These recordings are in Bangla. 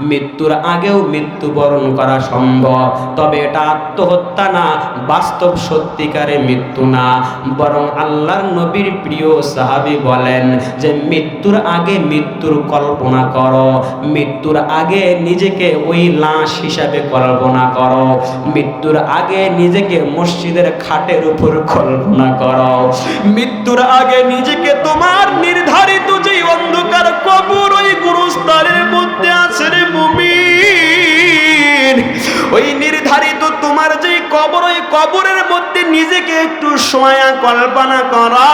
মৃত্যুর আগেও মৃত্যুবরণ করা সম্ভব। তবে এটা আত্মহত্যা না, বাস্তব সত্যিকারে মৃত্যু না। বরং আল্লাহর নবীর প্রিয় সাহাবি বলেন যে, মৃত্যুর আগে মৃত্যুর কল্পনা করো। মৃত্যুর আগে নিজেকে ওই লাশ হিসাবে কল্পনা করো। মৃত্যুর আগে নিজেকে মসজিদের খাটের উপর কল্পনা করো। মৃত্যুর আগে নিজেকে তোমার নির্ধারিত যে অন্ধকার কবর ওই গুরুস্থানের মধ্যে আছে রে মুমিন। ওই নির্ধারিত তোমার যে কবর, ওই কবরের মধ্যে নিজেকে একটু সময়া কল্পনা করা।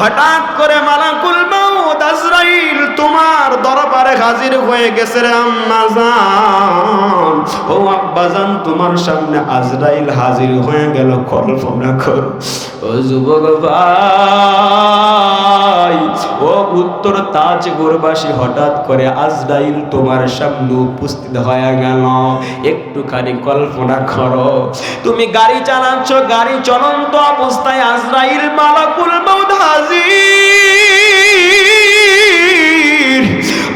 হঠাৎ করে মালাকুল মাউত আজরাইল তোমার দরবারে হাজির হয়ে গেছে রে আম্মাজান ও আব্বাজান তোমার সামনে আজরাইল হাজির হয়ে গেল, কল্পনা কর। ও যুবক ভাই, ও উত্তর তাজ গোরবাসী হঠাৎ করে আজরাইল তোমার সামনে উপস্থিত হয়ে গেল। একটুখানি কল্পনা করো। তুমি গাড়ি চালাচ্ছ, গাড়ি চলন্ত অবস্থায় আজরাইল মালাকুল মাউত হাজির।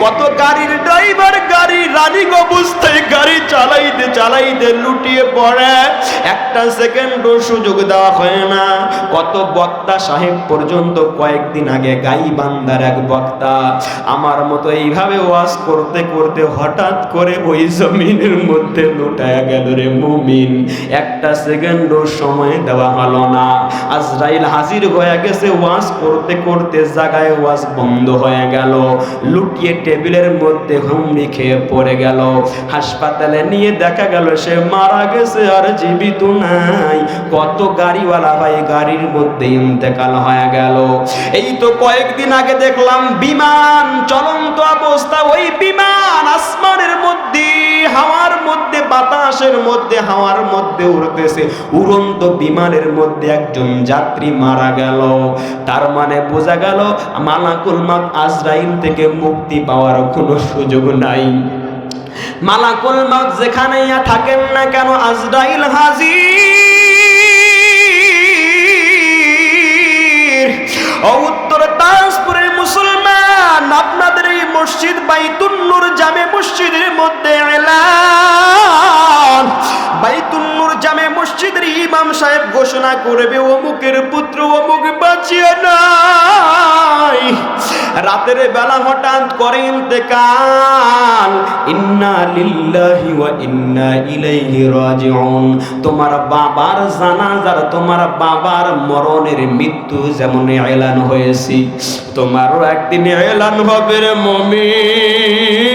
কত গাড়ির ড্রাইভার গাড়ি, রানিং অবস্থায় গাড়ি চালাইতে চালাইতে লুটিয়ে পড়ে। একটা সেকেন্ডও সুযোগ দেওয়া হয় না। কত বক্তা সাহেব পর্যন্ত কয়েকদিন আগে গাই বান্দার এক বক্তা। আমার মতো এইভাবে ওয়াজ করতে করতে হঠাৎ করে ওই জমিনের মধ্যে লুটায়া গেল রে মুমিন। একটা সেকেন্ডও সময় দেওয়া হলো না। আজরাইল হাজির হয়ে গেছে, ওয়াজ করতে করতে জায়গায় ওয়াজ বন্ধ হয়ে গেল। লুটিয়ে টেবিলের মধ্যে হুমড়ি খেয়ে পড়ে গেল। হাসপাতালে নিয়ে দেখা গেল, সে মারা গেছে আর জীবিত নাই। কত গাড়িওয়ালা ভাই গাড়ির মধ্যে ইন্তেকাল হয়ে গেল। এই তো কয়েকদিন আগে দেখলাম বিমান, চলন্ত অবস্থা। ওই বিমান আসমানের মধ্যে, হাওয়ার মধ্যে বাতাসের মধ্যে, হাওয়ার মধ্যে উড়তেছে। উড়ন্ত বিমানের মধ্যে একজন যাত্রী মারা গেল। তার মানে বোঝা গেল, মালাকুল মাক আজরাইল থেকে মুক্তি পাওয়ার কোনো সুযোগ নাই। মালাকুল মাক যেখানে থাকেন না কেন, আজরাইল হাজির। ও উত্তর তাজপুরের মুসলমান, আপনাদের এই মসজিদ বাইতুন্নুর জামে মসজিদের মধ্যে মসজিদের ইমাম সাহেব ঘোষণা করবে, অমুকের পুত্র অমুক বাঁচিয়ে নাই। রাতের বেলা হঠাৎ করে ইন্তেকাল। ইন্না লিল্লাহি ওয়া ইন্না ইলাইহি রাজিউন। তোমার বাবার জানাজার, তোমার বাবার মরণের মৃত্যু যেমন এলান হয়েছে, তোমারও একদিন এলান হবে রে মমিন।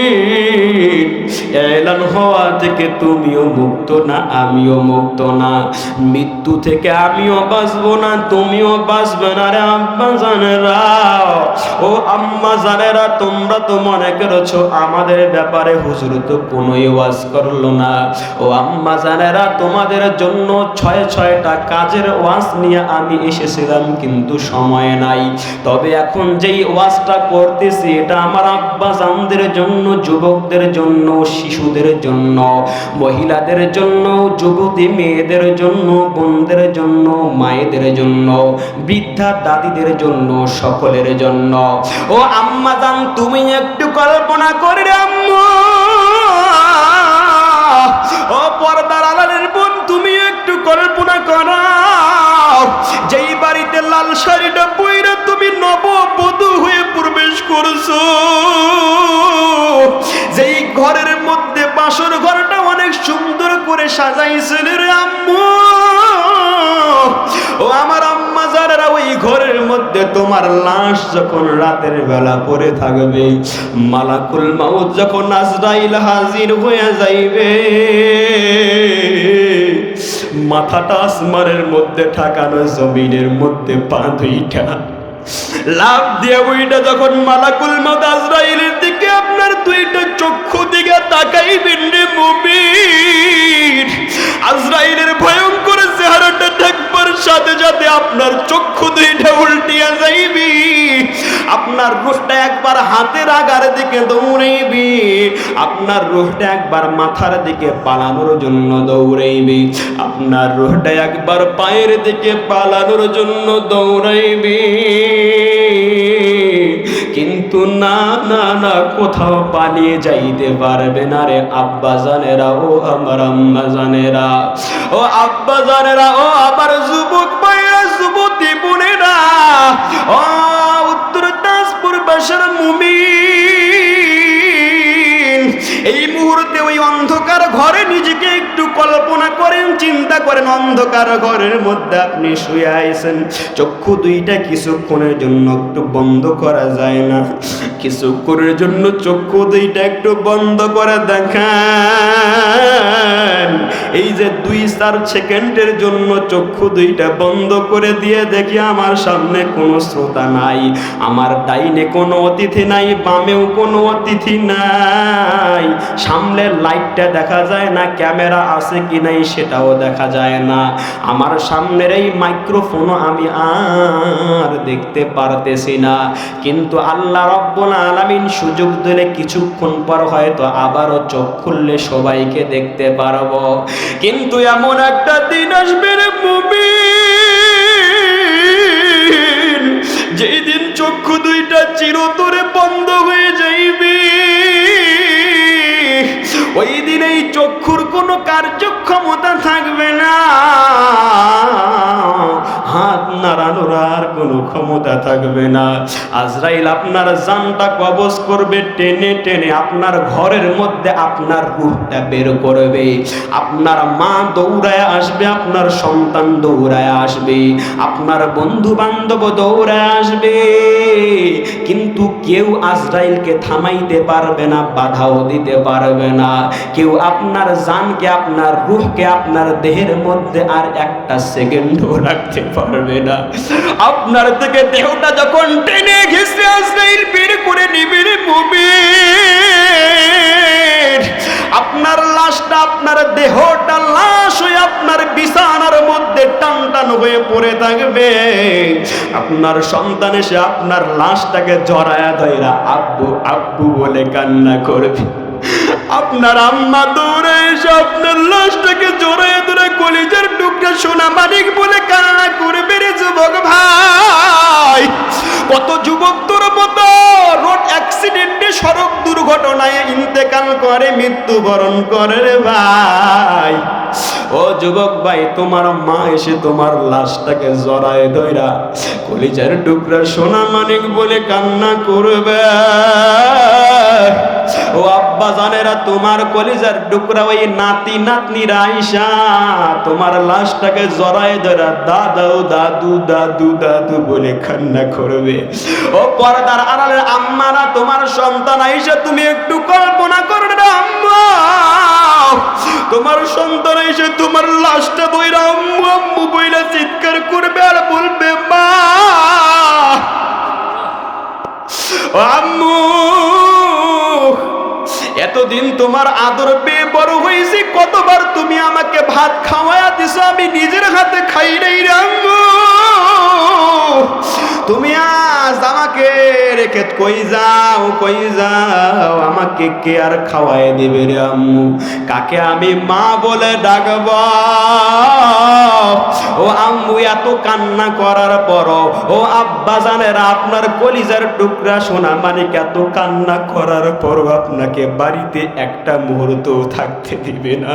এলান হওয়া থেকে তুমিও মুক্ত না, আমিও মুক্ত না। মৃত্যু থেকে আমিও বাঁচবো না, তুমিও বাঁচবে না রে আব্বা জানেরা। ও আম্মা জানেরা, তোমরা তো মনে করেছ আমাদের ব্যাপারে হুজুর তো কোনো ওয়াজ করল না। ও আম্মা জানেরা, তোমাদের জন্য ছয় ছয়টা কাজের ওয়াজ নিয়ে আমি এসেছিলাম, কিন্তু সময় নাই। তবে এখন যেই ওয়াজটা করতেছি, এটা আমার আব্বা জানদের জন্য, যুবকদের জন্য শিশুদের জন্য, মহিলাদের জন্য, যুবতী মেয়েদের জন্য, বোনদের জন্য, মায়েদের জন্য, বৃদ্ধা দাদিদের জন্য, সকলের জন্য। ও আম্মা জান, তুমি একটু কল্পনা করে আম্মু। ও পর্দার আলালের বোন, তুমি একটু কল্পনা করো। যেই বাড়িতে লাল শাড়িটা বইরা তুমি নববধূ হয়ে প্রবেশ করছ, যেই ঘরের মধ্যে বাসর ঘরটা অনেক সুন্দর করে সাজাইছিল রে আম্মু। ও আমার আম্মা যারা ওই ঘরের মধ্যে তোমার লাশ যখন রাতের বেলা পড়ে থাকবে, মালাকুল মাউত যখন আজরাইল হাজির হয়ে যাইবে মাথাটা আসমানের মধ্যে ঠাকানো, জমিনের মধ্যে পা দুইটা। লাভ দিয়ে ওইটা যখন মালাকুল মাউত আজরাইলের দিকে আপনার দুইটা চক্ষু দিকে তাকাইবেন রে মুমিন। আজরাইলের ভয়ঙ্কর চেহারাটা দেখবার সাথে সাথে আপনার চক্ষু দুইটা উল্টিয়া যাইবি। আপনার রুহটা একবার হাতের আগার দিকে দৌড়াইবি, আপনার রুহটা একবার মাথার দিকে পালানোর জন্য দৌড়াইবি, আপনার রুহটা একবার পায়ের দিকে পালানোর জন্য দৌড়াইবি। কিন্তু না না না, কোথাও পালিয়ে যাইতে পারবে না রে আব্বা জানেরা, ও আমার আম্মা জানেরা। ও আব্বা জানেরা, ও আমার যুবক ভাইরা যুবতী বোনেরা, ও দাসপুর বাসার মুমিন। এই মুহূর্তে ওই অন্ধকার ঘরে নিজেকে একটু কল্পনা করেন, চিন্তা করেন, অন্ধকার ঘরের মধ্যে আপনি শুয়ে আইছেন চক্ষু দুইটা কিছুক্ষণের জন্য একটু বন্ধ করা যায় না। কিছুক্ষণের জন্য চক্ষু দুইটা একটু বন্ধ করে দেখান। এই যে দুই চার সেকেন্ডের জন্য চক্ষু দুইটা বন্ধ করে দিয়ে দেখি আমার সামনে কোনো শ্রোতা নাই। আমার ডাইনে কোনো অতিথি নাই, বামেও কোনো অতিথি নাই। সামনে লাইটটা দেখা যায় না ক্যামেরা আছে কি নাই সেটাও দেখা যায় না। আমার সামনের এই মাইক্রোফোনও আমি আর দেখতে পারতেছি না। কিন্তু আল্লাহ রব্বুল আলামিন সুযোগ দিলে কিছুক্ষণ পর হয়তো আবারও চোখ খুললে সবাইকে দেখতে পারব। কিন্তু এমন একটা দিন আসবে রে মুমিন, যেই দিন চক্ষু দুইটা চিরতরে বন্ধ হয়ে যাইবে। ওই দিন এই চক্ষুর কোনো কার্যক্ষমতা থাকবে না। হাত নাড়ানোর আর কোনো ক্ষমতা থাকবে না। আজরাইল আপনার জানটা কবজ করবে, টেনে টেনে আপনার ঘরের মধ্যে আপনার রূপটা বের করবে। আপনার মা দৌড়ায় আসবে, আপনার সন্তান দৌড়ায় আসবে, আপনার বন্ধু বান্ধব দৌড়ায় আসবে। কিন্তু কেউ আজরাইলকে থামাইতে পারবে না, বাধাও দিতে পারবে না। কেউ আপনার জানকে, আপনার রুহকে, আপনার দেহের মধ্যে আর একটা সেকেন্ডও রাখতে পারবে না। আপনার থেকে দেহটা যখন টেনে ঘেসে আজরাইল বের করে নিবে রে মুমিন আপনার লাশটা, আপনার দেহটা লাশ হয়ে আপনার বিছানার মধ্যে টান টান হয়ে পড়ে থাকবে। আপনার সন্তান এসে আপনার লাশটাকে জড়ায়া ধইরা আব্বু আব্বু বলে কান্না করবে। আপনার আম্মা দৌড়ে এসে আপনার লাশটাকে জড়ায় ধরে কলিজার টুকরা সোনা মানিক বলে কান্না করবে রে যুবক ভাই। কত যুবক তোর মতো, রোড অ্যাক্সিডেন্টে সড়ক দুর্ঘটনায় ইন্তেকাল করে, মৃত্যুবরণ করে রে ভাই। ও যুবক ভাই, তোমার মা এসে তোমার লাশটাকে জড়ায় ধইরা কলিজার টুকরা সোনা মানিক বলে কান্না করবে। ও আব্বা জানেরা, তোমার কলিজার টুকরা ওই নাতি নাতনিরা আইসা, তোমার লাশটাকে জড়ায় ধরা দাদু দাদু দাদু দাদু বলে কান্না করবে। ও পর্দার আড়ালের আম্মারা, তোমার সন্তান আইসা, তুমি একটু কল্পনা করবে না, আম্মা। তোমার সন্তান এসে তোমার লাশটা বইরা আম্মু আম্মু বইরা চিৎকার করবে আর বলবে, মা। আম্মু এতদিন তোমার আদর পেয়ে বড় হয়েছি, কতবার তুমি আমাকে ভাত খাওয়ায়া দিছো, আমি নিজের হাতে খাই নাই রে আম্মু। তুমি আজ আমাকে রেখে কই যাও কই যাও? আমাকে কে আর খাওয়াই দিবে রে আম্মু? কাকে আমি মা বলে ডাকব? ও আম্মু, এত কান্না করার পর ও আব্বা জানেরা, আপনার কলিজার টুকরা সোনা মানিক, এত কান্না করার পর আপনাকে বাড়িতে একটা মুহূর্ত থাকতে দিবে না।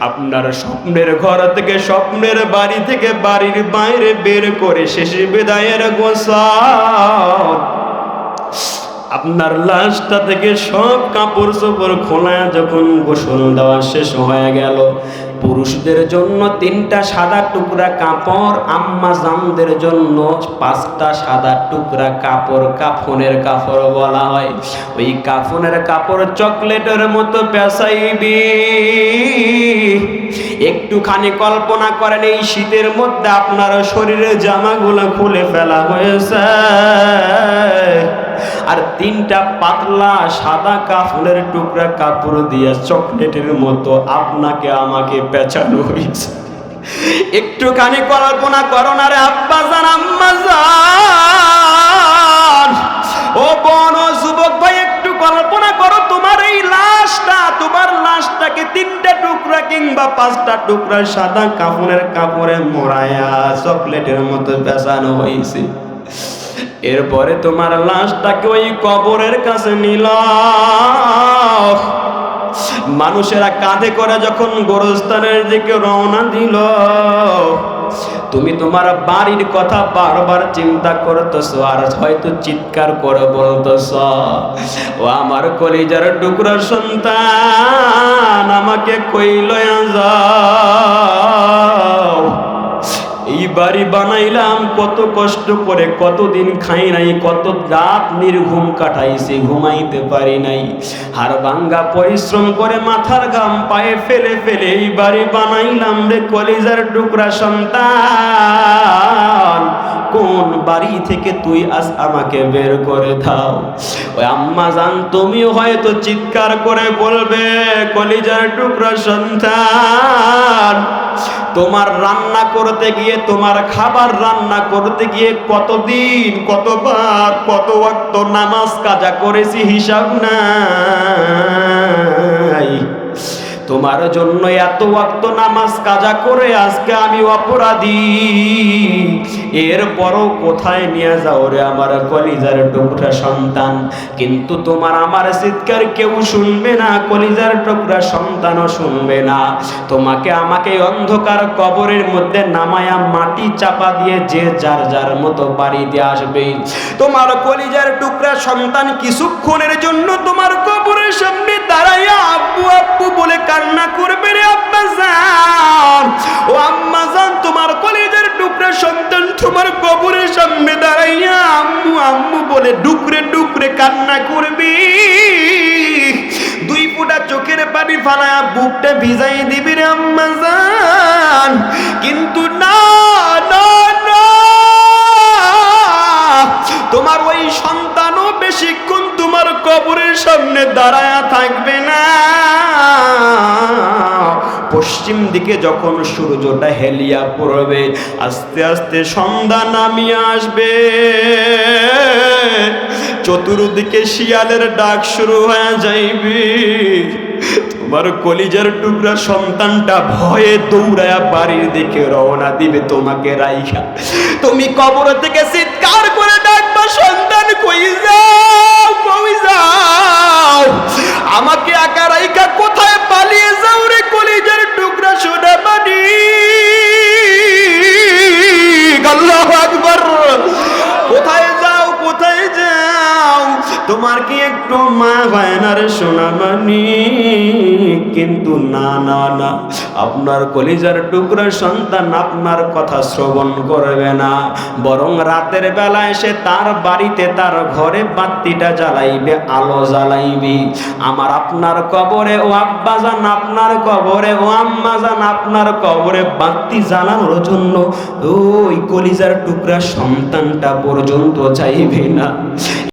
আপনার স্বপ্নের ঘর থেকে, স্বপ্নের বাড়ি থেকে, বাড়ির বাইরে বের করে শেষে বিদায়ের গোসল। আপনার লাশটা থেকে সব কাপড় চোপড় খোলা যখন গোসল দেওয়া শেষ হয়ে গেল, পুরুষদের জন্য তিনটা সাদা টুকরা কাপড়, আম্মা জামদের জন্য পাঁচটা সাদা টুকরা কাপড়, কাফনের কাপড় বলা হয়। ওই কাফনের কাপড় চকলেটের মতো পেঁচাইবি। একটুখানি কল্পনা করেন, এই শীতের মধ্যে আপনার শরীরের জামাগুলো খুলে ফেলা হয়েছে। আর তিনটা পাতলা সাদা কাপড়ের টুকরা কাপড় দিয়ে চকলেটের মতো আপনাকে আমাকে পেঁচানো হয়েছে। একটুখানি কল্পনা করো না রে আব্বা জান, আম্মা জান। ও বন যুবক ভাই কল্পনা করো, তোমার এই লাশটা, তোমার লাশটাকে তিনটা টুকরা কিংবা পাঁচটা টুকরা সাদা কাপড়ের কাপড়ে মোড়ায়া চকলেটের মতো পেঁচানো হয়েছে। এরপরে তোমার লাশটাকে ওই কবরের কাছে নিল। মানুষেরা কাঁধে করে যখন গোরস্থানের দিকে রওনা দিল, তুমি তোমার বাড়ির কথা বারবার চিন্তা করতেছ, আর হয়তো চিৎকার করে বলতেছ, ও আমার কলিজার টুকরা সন্তান, আমাকে কইল লয়া বাড়ি বানাইলাম, কত কষ্ট করে, কতদিন খাই নাই, কত রাত নির্ঘুম কাটাইছি ঘুমাইতে পারি নাই। হার ভাঙ্গা পরিশ্রম করে মাথার গাম পায়ে ফেলে ফেলে এই বাড়ি বানাইলাম রে কলিজার টুকরা সন্তান। কোন বাড়ি থেকে তুই আজ আমাকে বের করে দাও? ওই আম্মা জান, তুমিও হয়তো চিৎকার করে বলবে, কলিজার টুকরা সন্তান। তোমার রান্না করতে গিয়ে, তোমার খাবার রান্না করতে গিয়ে কতদিন, কতবার, কত অক্ত নামাজ কাজা করেছি হিসাব নাই। তোমার জন্য এত ওয়াক্ত নামাজ কাজা করে আজকে আমি অপরাধী। এরপরও কোথায় নিয়ে যাও রে আমার কলিজার টুকরা সন্তান? কিন্তু তোমার আমার চিৎকার কেউ শুনবে না, কলিজার টুকরা সন্তানও শুনবে না। তোমাকে আমাকে অন্ধকার কবরের মধ্যে নামায়া মাটি চাপা দিয়ে যে যার যার মতো বাড়িতে আসবে। তোমার কলিজার টুকরা সন্তান কিছুক্ষণের জন্য তোমার কবরের সামনে দাঁড়াইয়া আব্বু আব্বু বলে কান্না করবে। তোমার কবরের সামনে দাঁড়াইয়া আম্মু আম্মু বলে, ডুকরে ডুকরে কান্না করবি? দুই ফোঁটা চোখের পানি ফালায়া বুকটা ভিজাই দিবি রে আম্মা জান। কিন্তু না না না। তোমার ওই সন্তানও বেশিক্ষণ তোমার কবরের সামনে দাঁড়ায়া থাকবে না। পশ্চিম দিকে যখন সূর্যটা হেলিয়া পড়বে, আস্তে আস্তে সন্ধ্যা নামিয়ে আসবে। চতুর্দিকে শিয়ালের ডাক শুরু হয়ে যাইবে। তোমার কলিজার টুকরা সন্তানটা ভয়ে দৌড়ায়া বাড়ির দিকে রওনা দিবে তোমাকে রাইখা। তুমি কবর থেকে চিৎকার করে সন্তান কই যাও কই যাও? আমাকে একা রাইখা কোথায় পালিয়ে যাও রে কলিজার টুকরা সোনা বাড়ি আল্লাহ আকবার। কোথায় তোমার কি একটু মা হয় না কিন্তু না না না। আপনার কলিজার টুকরা সন্তান আপনার কথা শ্রবণ করবে না। বরং রাতের বেলা এসে তার বাড়িতে তার ঘরে বাতিটা জ্বালাইবে, আলো জ্বালাইবে। আমার আপনার কবরে, ও আব্বা যান আপনার কবরে, ও আম্মা যান আপনার কবরে বাতি জ্বালানোর জন্য ওই কলিজার টুকরা সন্তানটা পর্যন্ত চাইবে না।